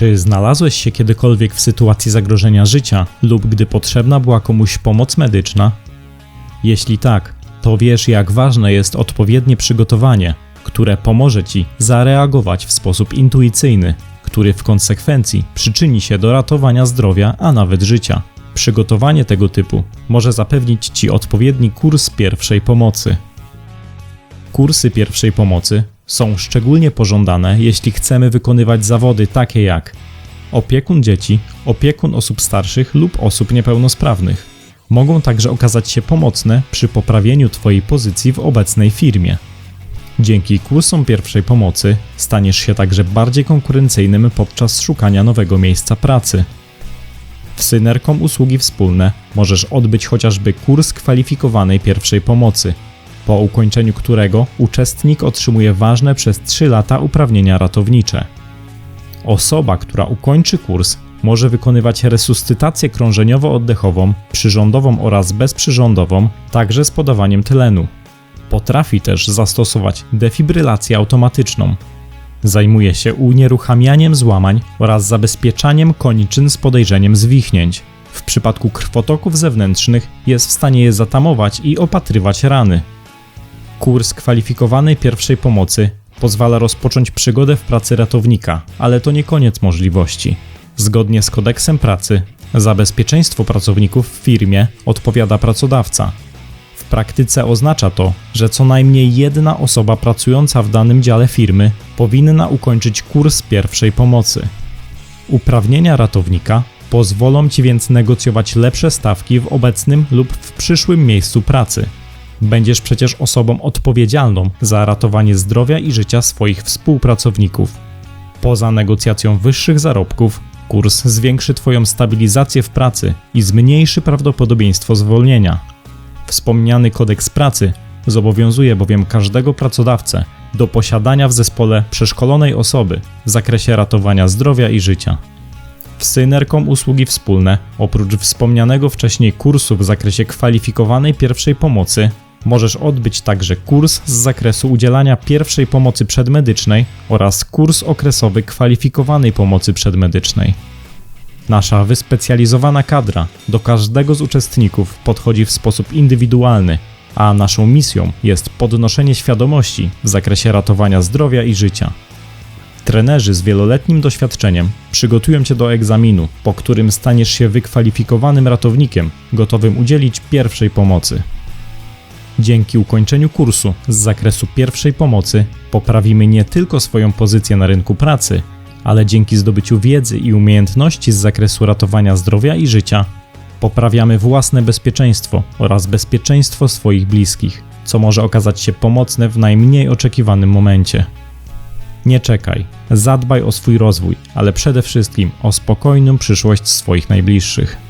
Czy znalazłeś się kiedykolwiek w sytuacji zagrożenia życia lub gdy potrzebna była komuś pomoc medyczna? Jeśli tak, to wiesz, jak ważne jest odpowiednie przygotowanie, które pomoże ci zareagować w sposób intuicyjny, który w konsekwencji przyczyni się do ratowania zdrowia, a nawet życia. Przygotowanie tego typu może zapewnić ci odpowiedni kurs pierwszej pomocy. Kursy pierwszej pomocy są szczególnie pożądane, jeśli chcemy wykonywać zawody takie jak opiekun dzieci, opiekun osób starszych lub osób niepełnosprawnych. Mogą także okazać się pomocne przy poprawieniu Twojej pozycji w obecnej firmie. Dzięki kursom pierwszej pomocy staniesz się także bardziej konkurencyjnym podczas szukania nowego miejsca pracy. W Synerkom Usługi Wspólne możesz odbyć chociażby kurs kwalifikowanej pierwszej pomocy, po ukończeniu którego uczestnik otrzymuje ważne przez 3 lata uprawnienia ratownicze. Osoba, która ukończy kurs, może wykonywać resuscytację krążeniowo-oddechową, przyrządową oraz bezprzyrządową, także z podawaniem tlenu. Potrafi też zastosować defibrylację automatyczną. Zajmuje się unieruchamianiem złamań oraz zabezpieczaniem koniczyn z podejrzeniem zwichnięć. W przypadku krwotoków zewnętrznych jest w stanie je zatamować i opatrywać rany. Kurs kwalifikowanej pierwszej pomocy pozwala rozpocząć przygodę w pracy ratownika, ale to nie koniec możliwości. Zgodnie z kodeksem pracy, za bezpieczeństwo pracowników w firmie odpowiada pracodawca. W praktyce oznacza to, że co najmniej jedna osoba pracująca w danym dziale firmy powinna ukończyć kurs pierwszej pomocy. Uprawnienia ratownika pozwolą ci więc negocjować lepsze stawki w obecnym lub w przyszłym miejscu pracy. Będziesz przecież osobą odpowiedzialną za ratowanie zdrowia i życia swoich współpracowników. Poza negocjacją wyższych zarobków, kurs zwiększy Twoją stabilizację w pracy i zmniejszy prawdopodobieństwo zwolnienia. Wspomniany kodeks pracy zobowiązuje bowiem każdego pracodawcę do posiadania w zespole przeszkolonej osoby w zakresie ratowania zdrowia i życia. W Synerkom Usługi Wspólne, oprócz wspomnianego wcześniej kursu w zakresie kwalifikowanej pierwszej pomocy, możesz odbyć także kurs z zakresu udzielania pierwszej pomocy przedmedycznej oraz kurs okresowy kwalifikowanej pomocy przedmedycznej. Nasza wyspecjalizowana kadra do każdego z uczestników podchodzi w sposób indywidualny, a naszą misją jest podnoszenie świadomości w zakresie ratowania zdrowia i życia. Trenerzy z wieloletnim doświadczeniem przygotują Cię do egzaminu, po którym staniesz się wykwalifikowanym ratownikiem, gotowym udzielić pierwszej pomocy. Dzięki ukończeniu kursu z zakresu pierwszej pomocy poprawimy nie tylko swoją pozycję na rynku pracy, ale dzięki zdobyciu wiedzy i umiejętności z zakresu ratowania zdrowia i życia poprawiamy własne bezpieczeństwo oraz bezpieczeństwo swoich bliskich, co może okazać się pomocne w najmniej oczekiwanym momencie. Nie czekaj, zadbaj o swój rozwój, ale przede wszystkim o spokojną przyszłość swoich najbliższych.